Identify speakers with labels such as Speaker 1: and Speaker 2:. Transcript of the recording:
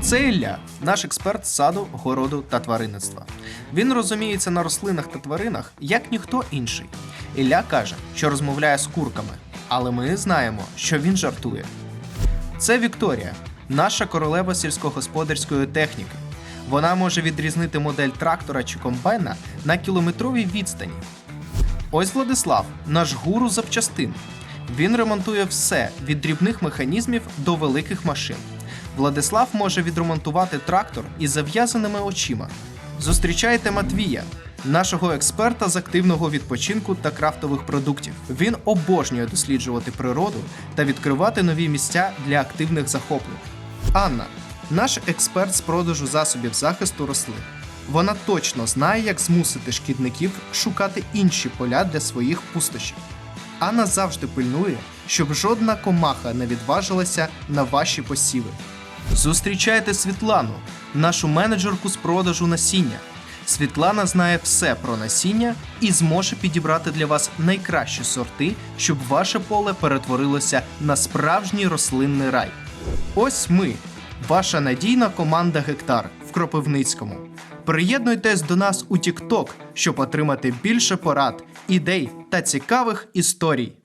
Speaker 1: Це Ілля, наш експерт з саду, городу та тваринництва. Він розуміється на рослинах та тваринах як ніхто інший. Ілля каже, що розмовляє з курками, але ми знаємо, що він жартує. Це Вікторія, наша королева сільськогосподарської техніки. Вона може відрізнити модель трактора чи комбайна на кілометровій відстані. Ось Владислав, наш гуру запчастин. Він ремонтує все від дрібних механізмів до великих машин. Владислав може відремонтувати трактор із зав'язаними очима. Зустрічайте Матвія, нашого експерта з активного відпочинку та крафтових продуктів. Він обожнює досліджувати природу та відкривати нові місця для активних захоплень. Анна, наш експерт з продажу засобів захисту рослин. Вона точно знає, як змусити шкідників шукати інші поля для своїх пустощів. Анна завжди пильнує, щоб жодна комаха не відважилася на ваші посіви. Зустрічайте Світлану, нашу менеджерку з продажу насіння. Світлана знає все про насіння і зможе підібрати для вас найкращі сорти, щоб ваше поле перетворилося на справжній рослинний рай. Ось ми, ваша надійна команда Гектар в Кропивницькому. Приєднуйтесь до нас у TikTok, щоб отримати більше порад, ідей та цікавих історій.